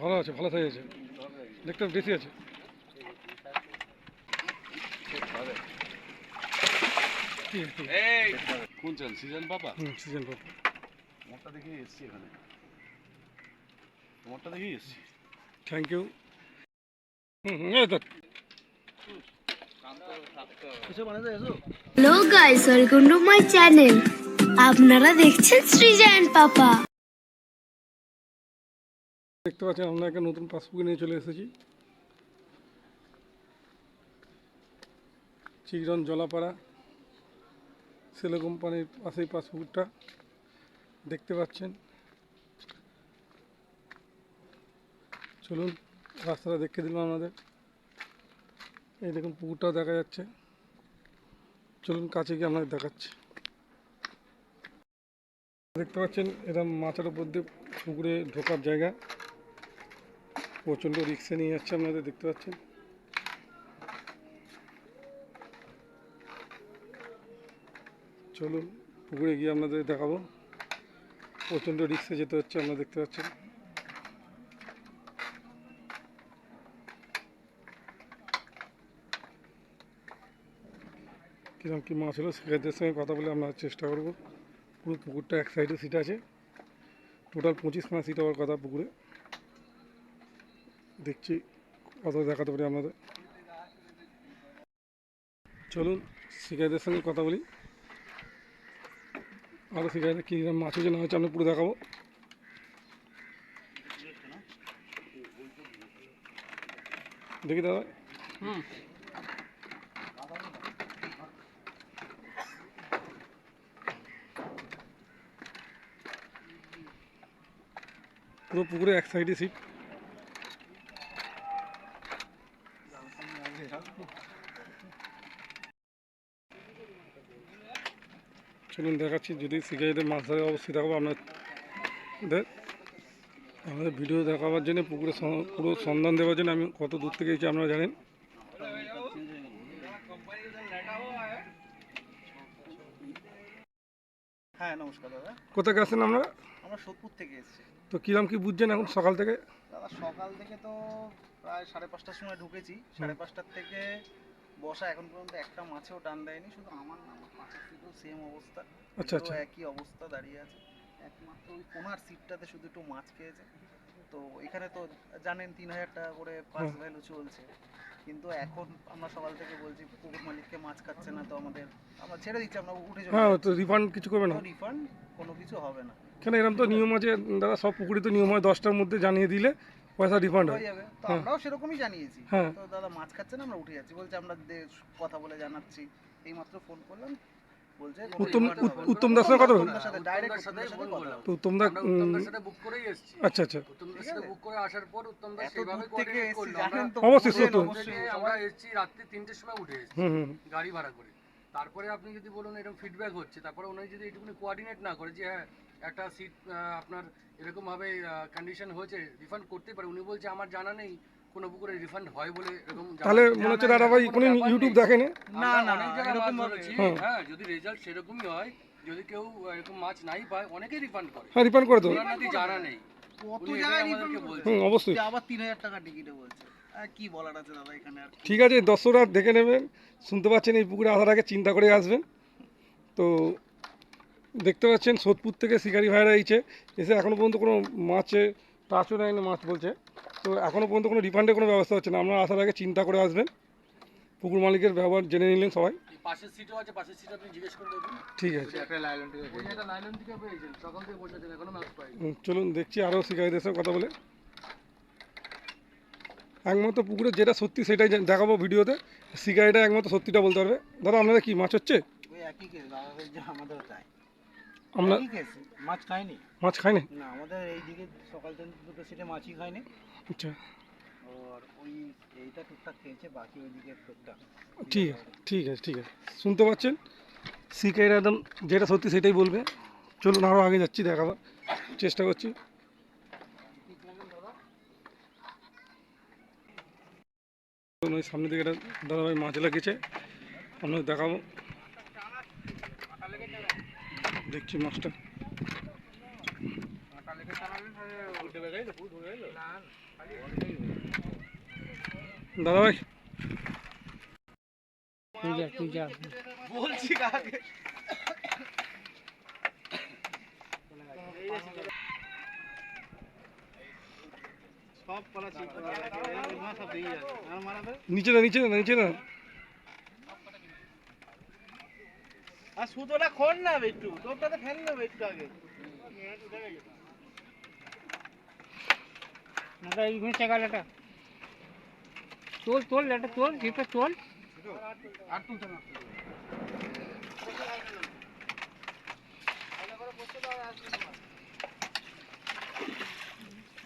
ভালো আছে ভালো সাইজ আছে দেখতে বেশি আছে। কোন চাল সিজন হুম সিজন এসছি এখানে। এসছি। থ্যাংক ইউ হুম হুম এই তো। Hello guys welcome to my channel আপনারা দেখছেন সৃজন পাপা। দেখতে পাচ্ছেন, আমরা একটা নতুন পাসবুক নিয়ে চলে এসেছি। চিকরন জলাপাড়া, সেলো কোম্পানির পাশেই পাসবুকটা দেখতে পাচ্ছেন। চলুন, রাস্তাটা দেখে দিলাম আমাদের এই দেখুন, পুকুরটাও দেখা যাচ্ছে। চলুন, কাছে গিয়ে আপনাদের দেখাচ্ছি। দেখতে পাচ্ছেন, এটা মাথার উপর দিয়ে পুকুরে ঢোকার জায়গা। প্রচণ্ড রিক্সে নিয়ে যাচ্ছে আপনাদের, দেখতে পাচ্ছেন? চলুন, পুকুরে গিয়ে আপনাদের দেখাবো। প্রচণ্ড রিক্সে যেতে হচ্ছে, আপনারা দেখতে পাচ্ছেন। কীরকম কী মাছ হলো, শিকারদের সঙ্গে কথা বলে আমরা চেষ্টা করব। পুরো পুকুরটা এক সাইডে সিট আছে। টোটাল পঁচিশখানা সিট হওয়ার কথা পুকুরে। দেখছি কত দেখাতে পারি আপনাদের। চলুন শিকারীদের সঙ্গে কথা বলি। আরও শিকারীদের কী মাছ হয়েছে না হচ্ছে আমরা পুরো দেখাবো। দেখি দাদা। পুরো পুকুরে এক সাইডে সিট। চলুন দেখাচ্ছি যদি শিকারীদের মাছ ধরে অবশ্যই দেখাবো আপনাদের আমাদের ভিডিও দেখাবার জন্য পুকুরে পুরো সন্ধান দেওয়ার জন্য আমি কত দূর থেকে এসেছি আপনারা জানেন? হ্যাঁ নমস্কার দাদা। কোথায় আসছেন আমরা আমরা সোদপুর থেকে এসেছি। তো কিরম কি বুঝছেন এখন সকাল থেকে? দাদা সকাল থেকে তো প্রায় সাড়ে পাঁচটার সময় ঢুকেছি। সাড়ে পাঁচটার থেকে বসা এখন পর্যন্ত একটা মাছেও টান দেয়নি শুধু আমার না আমার পাঁচের সিটও সেম অবস্থা। আচ্ছা, আচ্ছা। একই অবস্থা দাঁড়িয়ে আছে। একমাত্র ওই কোনার সিটটাতে শুধু একটু মাছ খেয়েছে। তো এখানে তো জানেন তিন হাজার টাকা করে পাস। ভ্যালু চলছে। কিন্তু এখন আমরা সকাল থেকে বলছি পুকুর মালিককে মাছ খাচ্ছে না তো আমাদের আমরা ছেড়ে দিচ্ছি আমরা উঠে যাব হ্যাঁ তো রিফান্ড কিছু করবে না। রিফান্ড কোনো কিছু হবে না। কেন এরকম তো নিয়ম আছে দাদা সব পুকুরে তো নিয়ম হয় দশটার মধ্যে জানিয়ে দিলে। পয়সা রিফান্ড হয়ে। যাবে। তো হ্যাঁ। আমরাও সেরকমই জানিয়েছি। হ্যাঁ। তো দাদা মাছ খাচ্ছে না আমরা উঠে যাচ্ছি। বলছে আমরা কথা বলে জানাচ্ছি। এইমাত্র ফোন করলাম। উত্তম। উত্তম সাথে। তো সাথে বুক করেই এসেছি। আচ্ছা আচ্ছা। সাথে বুক করে আসার পর কোঅর্ডিনেট করল। অবশ্যই। অবশ্যই থেকে আমরা এসেছি রাত্রি তিনটের সময় উঠে এসেছি। গাড়ি ভাড়া করে। তারপরে আপনি যদি বলুন এরকম ফিডব্যাক হচ্ছে তারপরে উনি যদি এটুকুনি কোঅর্ডিনেট না করে যে হ্যাঁ একটা সিট আপনার এরকম ভাবে কন্ডিশন হয়েছে রিফান্ড করতে পারে উনি বলছে আমার জানা নেই কোনো পুকুরে রিফান্ড হয় বলে এরকম তাহলে মনে হচ্ছে দাদা ভাই কোনো ইউটিউব দেখেনি? না, না, অনেক জায়গায় এরকম। হ্যাঁ যদি রেজাল্ট সেরকমই হয় যদি কেউ এরকম মাছ নাই পায় অনেকেই রিফান্ড করে। হ্যাঁ রিফান্ড করে দেবো। জানা নেই। কত জায়গায় বলছে। হুম অবশ্যই। আবার তিন হাজার টাকা টিকিটে বলছে। কি বলার আছে দাদা এখানে আর ঠিক আছে দর্শকরা দেখে নেবেন শুনতে পাচ্ছেন এই পুকুরে আসার আগে চিন্তা করে আসবেন। তো দেখতে পাচ্ছেন সোদপুর থেকে শিকারি ভাইরা এইছে এসে এখনও পর্যন্ত কোনো মাছে টাচও নেয়নি মাছ বলছে। তো এখনও পর্যন্ত কোনো রিফান্ডের কোনো ব্যবস্থা হচ্ছে না। আপনারা আসার আগে চিন্তা করে আসবেন। পুকুর মালিকের ব্যবহার জেনে নিলেন সবাই। পাশের সিটও আছে পাশের সিট আপনি জিজ্ঞেস করে ঠিক আছে। একটা লাইলন থেকে পেয়েছেন সকাল থেকে বসেছেন এখনও মাছ পাইনি। চলুন দেখছি আরও শিকারিদের সাথে কথা বলে। একমাত্র পুকুরে যেটা সত্যি সেটাই দেখাবো ভিডিওতে। শিকারিটা একমাত্র সত্যিটা বলতে পারবে। দাদা আপনাদের কি মাছ হচ্ছে? আমরা মাছ খায়নি মাছ খাই না আমাদের এইদিকে সকাল থেকে দুটো সিটে মাছই খায়নি আচ্ছা। ঠিক আছে ঠিক আছে ঠিক আছে। শুনতে পাচ্ছেন? শিকারিরা একদম যেটা সত্যি সেটাই বলবে। চলুন আরও আগে যাচ্ছি দেখাবার চেষ্টা করছি চলুন, ওই সামনে দিকে একটা দাদাভাই মাছ লাগিয়েছে। আপনাদের দেখাবো। দেখছি মাছটা। দাদা ভাই বলছি সব পালা চেক করা আছে সব দিয়ে যাবে আর মারাবে নিচে না নিচে না নিচে না। আর সুতোটা খোল না একটু। তোরটাতে ফেল নেবে একটু আগে। তোল তোল এটা তোল জিপে তোল। আর তুলতে না।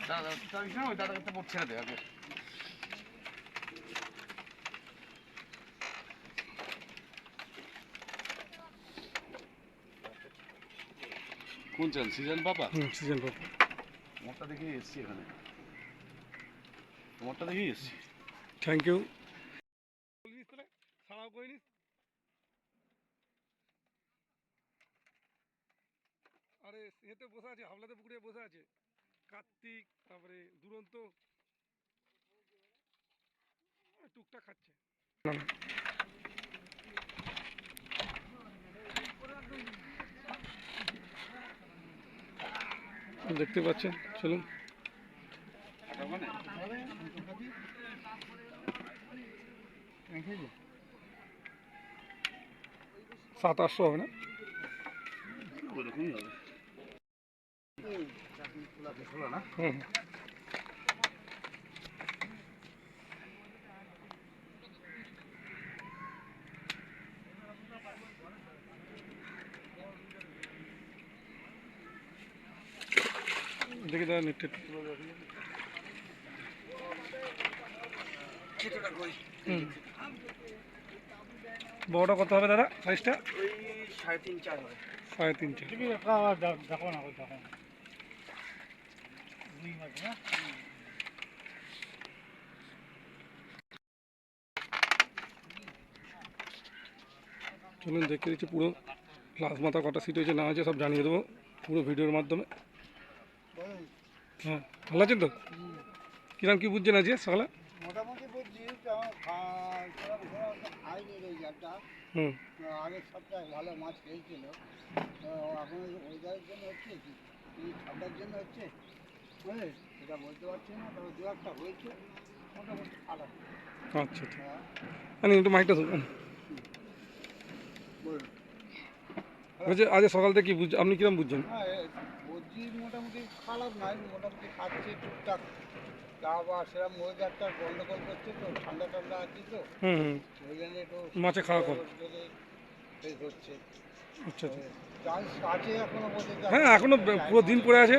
দাদা দাদা ওই দাদাকে তো ছেড়ে দে আগে। কোন চ্যানেল? সিজন পাপা হুম সিজন পাপা তোমারটা দেখে এসছি এখানে। তোমারটা দেখেই এসছি। থ্যাংক ইউ সারাও করে নিস আরে এতে বসে আছে হাবলাতে পুকুরে বসে আছে কার্তিক তারপরে দুরন্ত। টুকটাক খাচ্ছে। দেখতে পাচ্ছেন চলুন। সাত আটশো হবে না? ওরকমই হবে। দেখি একটু বড়টা কত হবে দাদা? সাইজটা সাড়ে তিন চার হয়। সাড়ে তিন চার। দেখো না দেখো চলুন দেখতে দিচ্ছি পুরো লাস্ট মাথা কটা সিট হয়েছে না হয়েছে সব জানিয়ে দেবো পুরো ভিডিওর মাধ্যমে হ্যাঁ ভালো আছেন তো কিরম কি বুঝছেন আজকে সকালে মোটামুটি বুঝছি তেমন খা- সেরকম সেরকম তো খাইনি এই জাতটা হুম আগের সপ্তাহে ভালো মাছ খেয়েছিল তো এখন ওয়েদারের জন্য হচ্ছে কি এই ঠান্ডার জন্য হচ্ছে বুঝলে সেটা বলতে পারছি না তবে দু একটা হয়েছে মোটামুটি খারাপ আচ্ছা ঠিক হ্যাঁ আমি একটু মাইকটা বলুন বলছে আজ সকাল থেকে কি বুঝ আপনি কিরম বুঝছেন? হ্যাঁ মোটামুটি খারাপ নয় মোটামুটি খাচ্ছে টুকটাক তা আবার সেরকম ওয়েদারটা গন্ডগোল করছে তো ঠান্ডা ঠান্ডা আছে তো হুম হুম। ওই জন্য একটু মাছে খাওয়া কম। এই হচ্ছে আচ্ছা আচ্ছা। চান্স আছে এখনও পর্যন্ত হ্যাঁ এখনও পুরো দিন পড়ে আছে।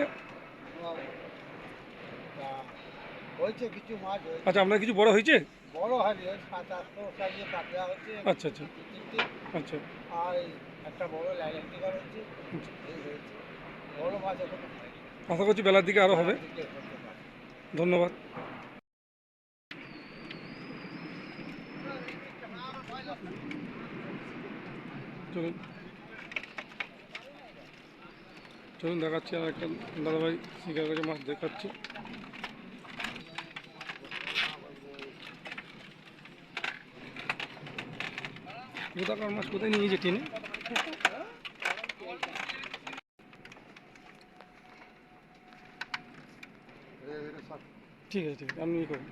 হয়েছে কিছু মাছ হয়েছে। আচ্ছা আপনার কিছু বড় হয়েছে? বড় হয়নি সাত আটশো সাইজে কাঁকড়া হচ্ছে আচ্ছা আচ্ছা। আচ্ছা। আর একটা বড় লাইলেন্টিকার এই হয়েছে। বড় মাছ এখন আশা করছি বেলার দিকে আরও হবে। ধন্যবাদ। চলুন। চলুন দেখাচ্ছি আর একটা দাদাভাই শিকার কাছে মাছ দেখাচ্ছি। কোথাকার মাছ কোথায় নিয়ে যে টেনে? ঠিক আছে ঠিক আছে আপনি করুন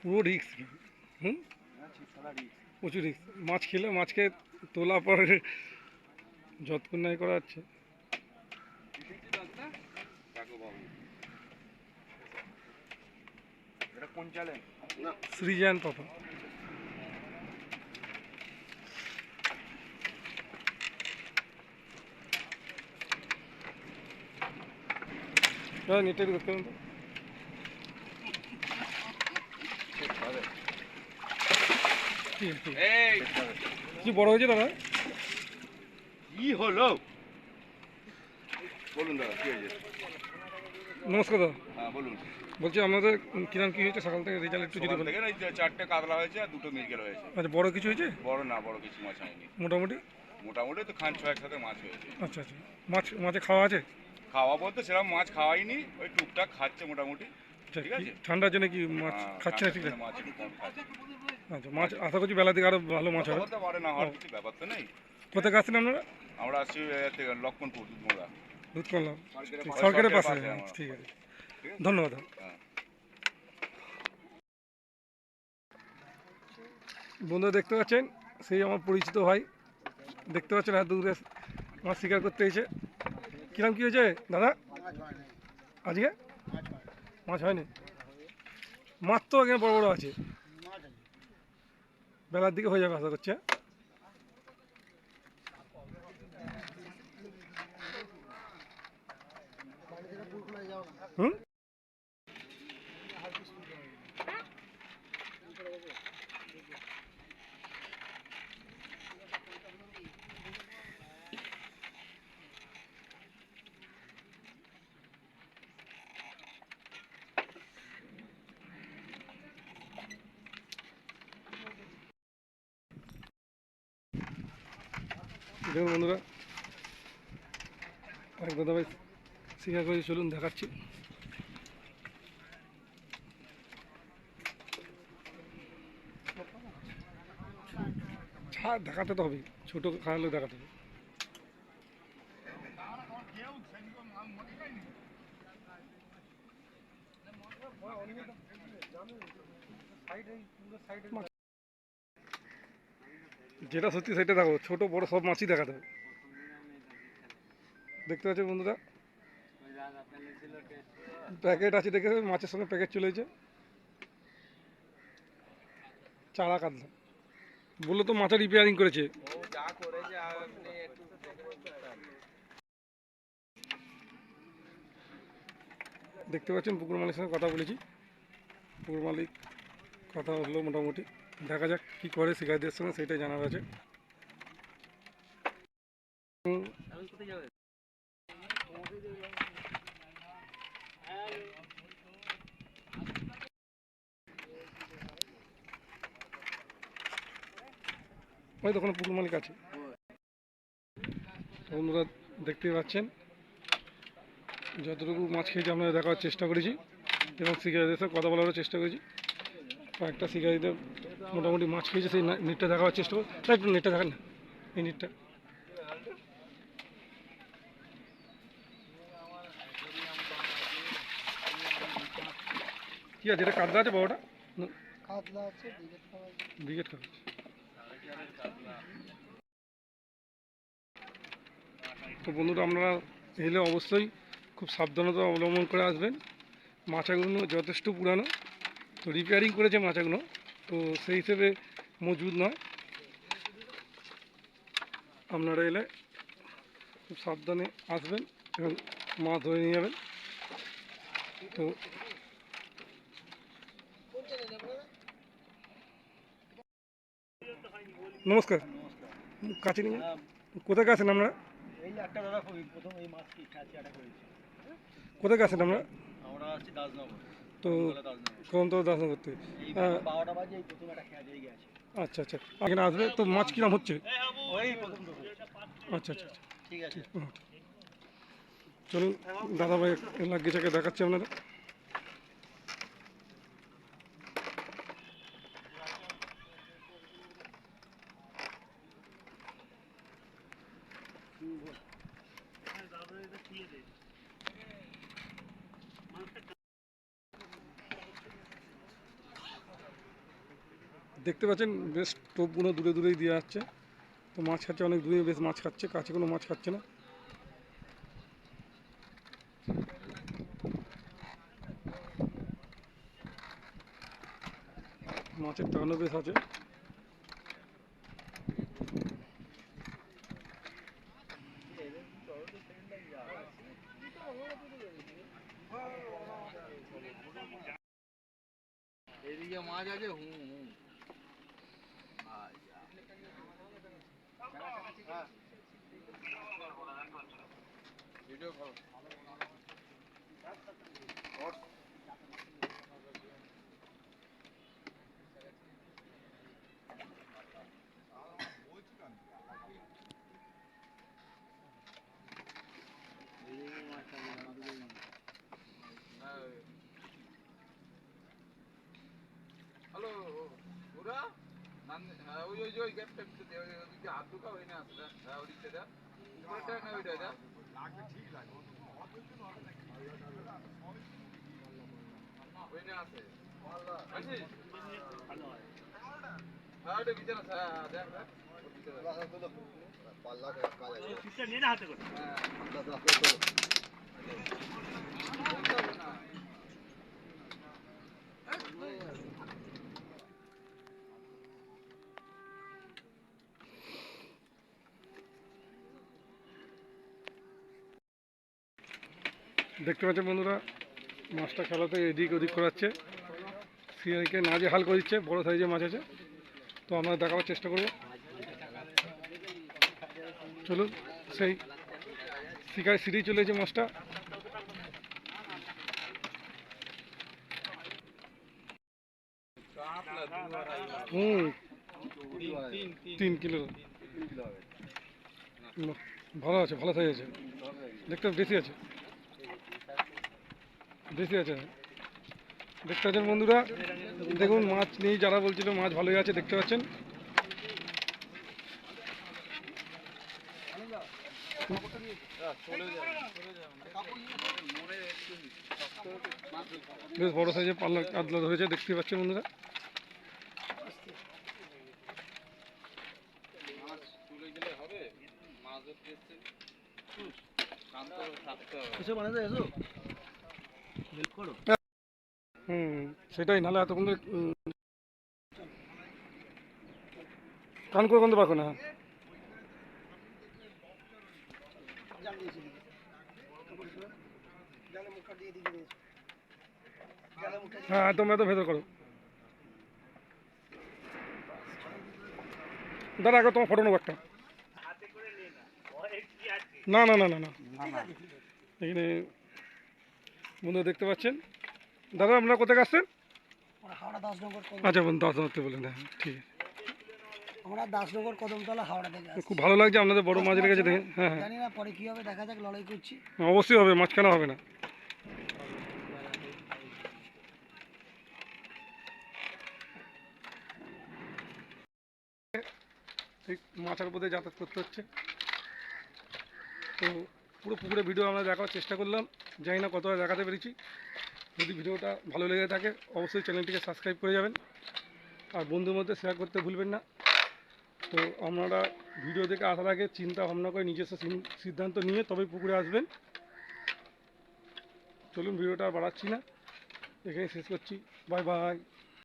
পুরো রিক্স হুম? প্রচুর রিক্স মাছ খেলে, মাছকে তোলা পরে যতক্ষণ নাই করা হচ্ছে এটা কোন চ্যানেল সৃজন পাপা হ্যাঁ নেটে দেখতে পাবেন তো। ঠিক আছে, ঠিক আছে। এই কি বড় হয়েছে দাদা কি হলো বলুন দাদা কি হয়েছে নমস্কার দাদা হ্যাঁ বলুন বলছি আমাদের কিরাম কি হয়েছে? সকাল থেকে রেজাল্ট একটু যদি সকাল বলেন। থেকে না এই যে চারটে কাতলা হয়েছে আর দুটো মিরগেল হয়েছে আচ্ছা বড় কিছু হয়েছে? বড় না বড় কিছু মাছ হয়নি। মোটামুটি? মোটামুটি তো খান ছয়েক সাথে মাছ হয়েছে। আচ্ছা আচ্ছা। মাছ মাছে খাওয়া আছে? খাওয়া বলতে সেরকম মাছ খাওয়াইনি ওই টুকটাক খাচ্ছে মোটামুটি। আচ্ছা ঠিক কি আছে। ঠান্ডার জন্য কি মাছ হ্যাঁ, খাচ্ছে না ঠিক আছে? মাছ একটু কম খাচ্ছে। আচ্ছা মাছ আশা করছি বেলা দিকে আরও ভালো মাছ হবে। হতে পারে না হওয়ার কিছু ব্যাপার তো নেই। কোথায় আসছেন আপনারা? আমরা আসছি এ থেকে লক্ষ্মণপুর দুধমোড়া। দুধ করলাম সরকারের পাশে- পাশে হ্যাঁ, আমরা। ঠিক আছে? ধন্যবাদ। বন্ধুরা দেখতে পাচ্ছেন, সেই আমার পরিচিত ভাই। দেখতে পাচ্ছেন এত দূরে মাছ শিকার করতে এসে। কিরম কি হয়েছে, দাদা? আজকে? মাছ হয়নি। মাছ তো এখানে বড় বড় আছে। বেলার দিকে হয়ে যাবে আশা করছে হ্যাঁ? হুম? দেখুন বন্ধুরা। এক দাদা ভাই শিকার করে চলুন, দেখাচ্ছি। ছাড় দেখাতে তো হবে। ছোটো খাওয়ালে দেখাতে হবে। যেটা সত্যি সেটা দেখো, ছোট, বড় সব মাছই দেখাতে হবে। দেখতে পাচ্ছ বন্ধুরা? প্যাকেট আছে দেখে মাছের সঙ্গে প্যাকেট চলে এসেছে। চারা কাটলাম বলল তো মাছের রিপেয়ারিং করেছে। দেখতে পাচ্ছেন পুকুর মালিকের সঙ্গে কথা বলেছি। পুকুর মালিক কথা হলো মোটামুটি। দেখা যাক কী করে শিকারদের সঙ্গে, সেটাই জানার আছে। ওই দোকানে পুকুর মালিক আছে। বন্ধুরা, দেখতেই পাচ্ছেন, যতটুকু মাছ খেয়েছি আমরা দেখার চেষ্টা করেছি এবং শিকারীদের সাথে কথা বলারও চেষ্টা করেছি। কয়েকটা শিকারীদের মোটামুটি মাছ খেয়েছে সেই নেটটা দেখাবার চেষ্টা করি। একটু নেটটা দেখান না এই নেটটা। কি আছে এটা কাতলা আছে বড়টা? কাতলা আছে ব্রিগেড কাতলা তো বন্ধুরা আপনারা এলে অবশ্যই খুব সাবধানতা অবলম্বন করে আসবেন। মাচাগুলো যথেষ্ট পুরানো তো রিপেয়ারিং করেছে মাচাগুলো তো সেই হিসেবে মজবুত নয় আপনারা এলে খুব সাবধানে আসবেন এবং মাছ ধরে নিয়ে যাবেন তো নমস্কার কাছে নিয়ে কোথায় আছেন আপনারা এই একটা দাদা প্রথম এই মাছ কি কাছে আটা করেছি কোথায় আছেন আপনারা আমরা আছি দাসনগর তো কম তো দর্শন করতে আচ্ছা আচ্ছা। এখানে আসবে তো মাছ কিরম হচ্ছে? আচ্ছা আচ্ছা আচ্ছা। ঠিক আছে। চলুন দাদা ভাই লাগেজাকে দেখাচ্ছি আপনারা দেখতে পাচ্ছেন, বেশ টোপগুলো দূরে দূরেই দিয়ে যাচ্ছে। তো মাছ খাচ্ছে, অনেক দূরে বেশ মাছ খাচ্ছে, কাছে কোনো মাছ খাচ্ছে না। মাছের টানো বেশ আছে। ভিডিও করো হ্যালো ওরা? হ্যাঁ ওই ওই ওই গ্যাপটা একটু দে ওই ওদিকে হাত ঢুকা ওই না আসলে। হ্যাঁ ওদিকটা দা ওইটা না ওইটা দা ওই না আছে আসিস হ্যাঁ ওটা ভিতরে আছে হ্যাঁ হ্যাঁ, দেখ দেখ ওর ভিতরে আছে। হ্যাঁ বলতে হবে না। দেখতে পাচ্ছেন বন্ধুরা, মাছটা খেলাতে এদিক ওদিক করাচ্ছে। সিআইকে নাজে হাল করে দিচ্ছে, বড় সাইজের মাছ আছে। তো আমরা দেখাবার চেষ্টা করব। চলুন, সেই শিকায় সিঁড়ি চলেছে মাছটা। হুম, তিন কিলো। ভালো আছে, ভালো সাইজ আছে। দেখতে বেশি আছে। বেশি আছে দেখতে পাচ্ছেন বন্ধুরা? দেখুন মাছ নেই যারা বলছিল মাছ ভালোই আছে দেখতে পাচ্ছেন? বেশ বড় সাইজের পাল্লা কাতলা ধরেছে দেখতে পাচ্ছেন বন্ধুরা? মাছ তুলে গেলে হবে হুম সেটাই নাহলে এতক্ষণ কান করে বন্ধ পারো না। হ্যাঁ একদম একদম ভেতর করো। দাদা আগে তোমার ফটো নেব একটা। না না না না না। এখানে বন্ধু দেখতে পাচ্ছেন? দাদা আপনারা কোথায় আসছেন? হাওড়া দাসনগর আচ্ছা বন্ধু ধরতে বলেন হ্যাঁ ঠিক আছে। আমরা দাসনগর কদমতলা হাওড়া থেকে খুব ভালো লাগছে আপনাদের বড় দেখে হ্যাঁ হ্যাঁ। জানি না পরে কি হবে দেখা যাক লড়াই করছি। অবশ্যই হবে মাছ কেন হবে না। ঠিক মাছের উপরে যাতায়াত করতে হচ্ছে। তো পুরো পুকুরে ভিডিও আমরা দেখার চেষ্টা করলাম। জানি না কতটা দেখাতে পেরেছি। যদি ভিডিওটা ভালো লেগে থাকে, অবশ্যই চ্যানেলটিকে সাবস্ক্রাইব করে যাবেন। আর বন্ধুর মধ্যে শেয়ার করতে ভুলবেন না। তো আপনারা ভিডিও দেখে আসার আগে চিন্তা ভাবনা করে নিজস্ব সিদ্ধান্ত নিয়ে তবে পুকুরে আসবেন। চলুন ভিডিওটা বাড়াচ্ছি না। এখানে শেষ করছি। Bye bye.